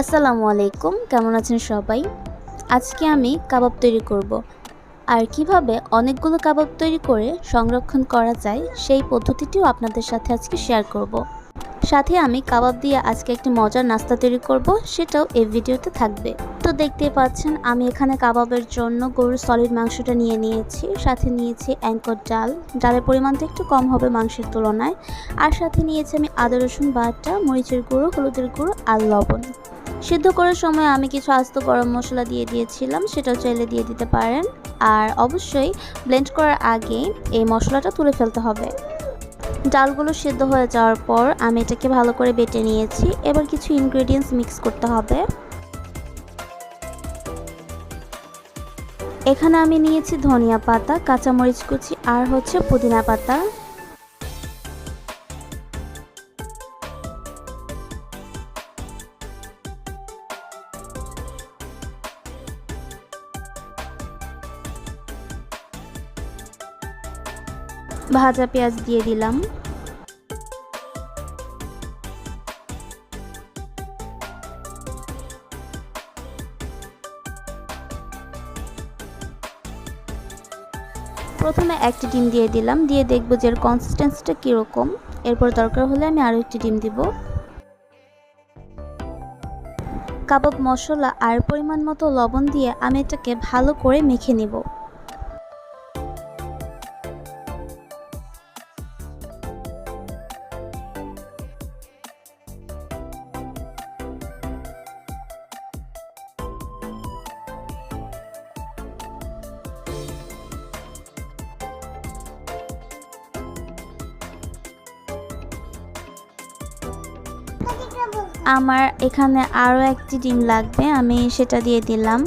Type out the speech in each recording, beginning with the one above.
আসসালামু আলাইকুম, কেমন আছেন সবাই? আজকে আমি কাবাব তৈরি করব। আর কীভাবে অনেকগুলো কাবাব তৈরি করে সংরক্ষণ করা যায়, সেই পদ্ধতিটিও আপনাদের সাথে আজকে শেয়ার করব। সাথে আমি কাবাব দিয়ে আজকে একটি মজার নাস্তা তৈরি করব, সেটাও এই ভিডিওতে থাকবে। তো দেখতে পাচ্ছেন, আমি এখানে কাবাবের জন্য গরুর সলিড মাংসটা নিয়ে নিয়েছি। সাথে নিয়েছি অ্যাঙ্কর ডাল। ডালের পরিমাণটা একটু কম হবে মাংসের তুলনায়। আর সাথে নিয়েছি আমি আদা রসুন বাটা, মরিচের গুঁড়ো, হলুদের গুঁড়ো আর লবণ। সিদ্ধ করার সময় আমি কিছু আস্ত গরম মশলা দিয়ে দিয়েছিলাম, সেটাও চাইলে দিয়ে দিতে পারেন। আর অবশ্যই ব্লেন্ড করার আগে এই মশলাটা তুলে ফেলতে হবে। ডালগুলো সিদ্ধ হয়ে যাওয়ার পর আমি এটাকে ভালো করে বেটে নিয়েছি। এবার কিছু ইনগ্রেডিয়েন্টস মিক্স করতে হবে। এখানে আমি নিয়েছি ধনিয়া পাতা, কাঁচামরিচ কুচি, আর হচ্ছে পুদিনা পাতা। ভাজা পেঁয়াজ দিয়ে দিলাম। প্রথমে একটি ডিম দিয়ে দিলাম, দিয়ে দেখব যে এর কনসিস্টেন্সিটা কীরকম। এরপর দরকার হলে আমি আরও একটি ডিম দিব। কাবাব মশলা আর পরিমাণ মতো লবণ দিয়ে আমি এটাকে ভালো করে মেখে নেব। আমার এখানে আরও একটি ডিম লাগবে, আমি সেটা দিয়ে দিলাম।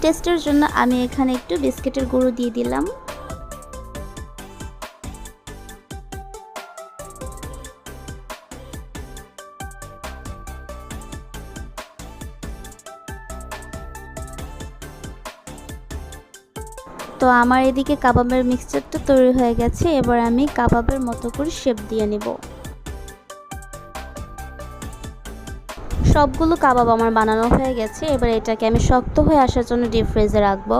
টেস্টের জন্য আমি এখানে একটু বিস্কিটের গুঁড়ো দিয়ে দিলাম। তো আমার এদিকে কাবাবের মিক্সচারটা তৈরি হয়ে গেছে, এবার আমি কাবাবের মতো করে শেপ দিয়ে নেব। সবগুলো কাবাব আমার বানানো হয়ে গেছে, এবার এটাকে আমি শক্ত হয়ে আসার জন্য ডিপ ফ্রিজে রাখব।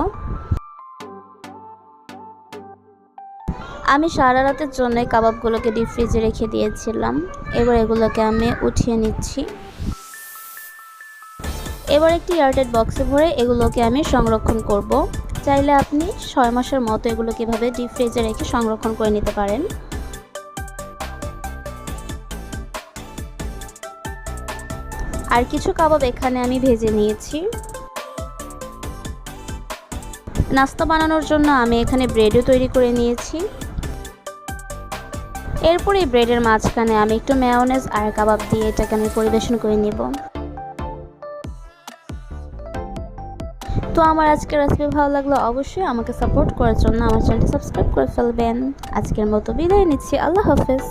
আমি সারা রাতের জন্য কাবাবগুলোকে ডিপ ফ্রিজে রেখে দিয়েছিলাম, এবার এগুলোকে আমি উঠিয়ে নিচ্ছি। এবার একটি এয়ারটেড বক্সে ভরে এগুলোকে আমি সংরক্ষণ করব। চাইলে আপনি ছয় মাসের মতো এগুলো কীভাবে ডিপ ফ্রিজে রেখে সংরক্ষণ করে নিতে পারেন। আর কিছু কাবাব এখানে আমি ভেজে নিয়েছি। নাস্তা বানানোর জন্য আমি এখানে ব্রেডও তৈরি করে নিয়েছি। এরপর এই ব্রেডের মাঝখানে আমি একটু মেয়নেজ আর কাবাব দিয়ে এটাকে আমি পরিবেশন করে নেব। তো আমার আজকের রেসিপি ভালো লাগল, অবশ্যই আমাকে সাপোর্ট করার জন্য আমার চ্যানেলটি সাবস্ক্রাইব করে ফেলবেন। আজকের মতো বিদায় নিচ্ছি, আল্লাহ হাফেজ।